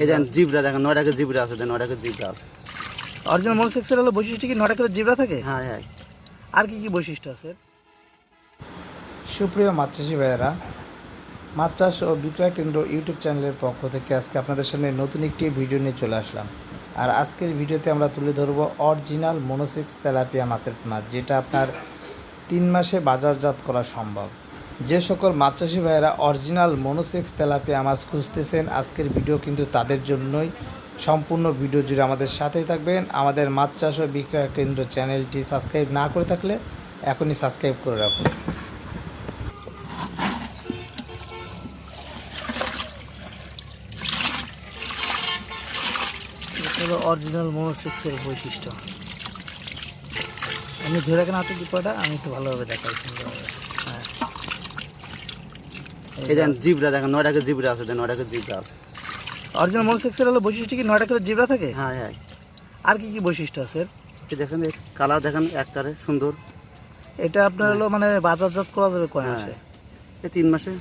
এই দেখেন জিবরা দেখেন নয়টা করে জিবরা আছে নয়টা করে জিবরা আছে। অরিজিনাল মনোসেক্সের হলো বৈশিষ্ট্য কি নটা করে জিবরা থাকে? হ্যাঁ হ্যাঁ। আর কি কি বৈশিষ্ট্য আছে? সুপ্রিয় মাছ চাষি ভাইয়েরা মাছ চাষ ও বিক্রয় কেন্দ্র ইউটিউব চ্যানেলের পক্ষ থেকে আজকে আপনাদের সামনে নতুন একটি ভিডিও নিয়ে চলে আসলাম। আর আজকের ভিডিওতে আমরা তুলে ধরব অরিজিনাল মনোসিক্স তেলাপিয়া মাছের মাছ যেটা আপনার তিন মাসে বাজারজাত করা সম্ভব। যে সকল মাছ চাষি ভাইয়েরা অরিজিনাল মনোসেক্স তেলাপিয়া মাছ খুঁজতেছেন, আজকের ভিডিও কিন্তু তাদের জন্যই। সম্পূর্ণ ভিডিও জুড়ে আমাদের সাথেই থাকবেন। আমাদের মাছ চাষ ও বিক্রয় কেন্দ্র চ্যানেলটি সাবস্ক্রাইব না করে থাকলে এখনই সাবস্ক্রাইব করে রাখুন। অরিজিনাল মনোসেক্সের বৈশিষ্ট্য। আমি ধরে রাখেন হাতে জিপাটা আমি একটু ভালোভাবে দেখাই সুন্দরভাবে। এই দেখেন জিবরা দেখেন নয়টা করে জিবরা আছে নয়টা করে জিবরা আছে। অরিজিনাল মনোসেক্সের হলো বৈশিষ্ট্য কি? নয়টা করে জিবরা থাকে? হ্যাঁ হ্যাঁ। আর কি কি বৈশিষ্ট্য আছে এই দেখেন এই কালার দেখেন একটারে সুন্দর। এটা আপনার হলো মানে বাজারজাত করা যাবে কয় হ্যাঁ। মাসে? এই তিন মাসে।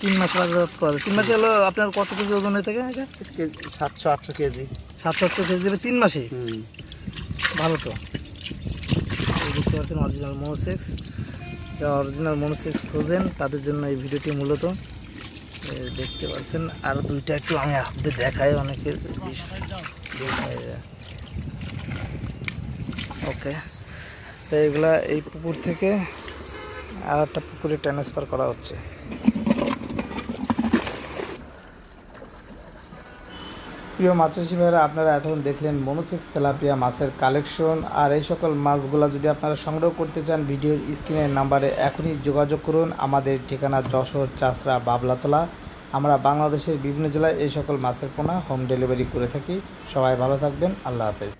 তিন মাস বাজারজাত করা যাবে। তিন মাসে হলো আপনার কত কেজি ওজন হয়ে থাকে এটা? সাতশো আটশো কেজি। সাতশো আটশো কেজি দেবে তিন মাসে? ভালো তো। দেখতে পাচ্ছেন অরিজিনাল মনোসেক্স যারা অরিজিনাল মনোসেক্স খোঁজেন, তাদের জন্য এই ভিডিওটি মূলত দেখতে পাচ্ছেন। আর দুইটা একটু আমি হাতে দেখাই, অনেকের ওকে। তো এগুলা এই পুকুর থেকে আর একটা পুকুরে ট্রান্সফার করা হচ্ছে। প্রিয় মাছ চাষি ভাইরা আপনারা এতক্ষণ দেখলেন মনোসিক্স তেলাপিয়া মাছের কালেকশন। আর এই সকল মাছগুলো যদি আপনারা সংগ্রহ করতে চান, ভিডিওর স্ক্রিনের নাম্বারে এখনই যোগাযোগ করুন। আমাদের ঠিকানা যশোর, চাষরা, বাবলাতলা। আমরা বাংলাদেশের বিভিন্ন জেলায় এই সকল মাছের পোনা হোম ডেলিভারি করে থাকি। সবাই ভালো থাকবেন। আল্লাহ হাফেজ।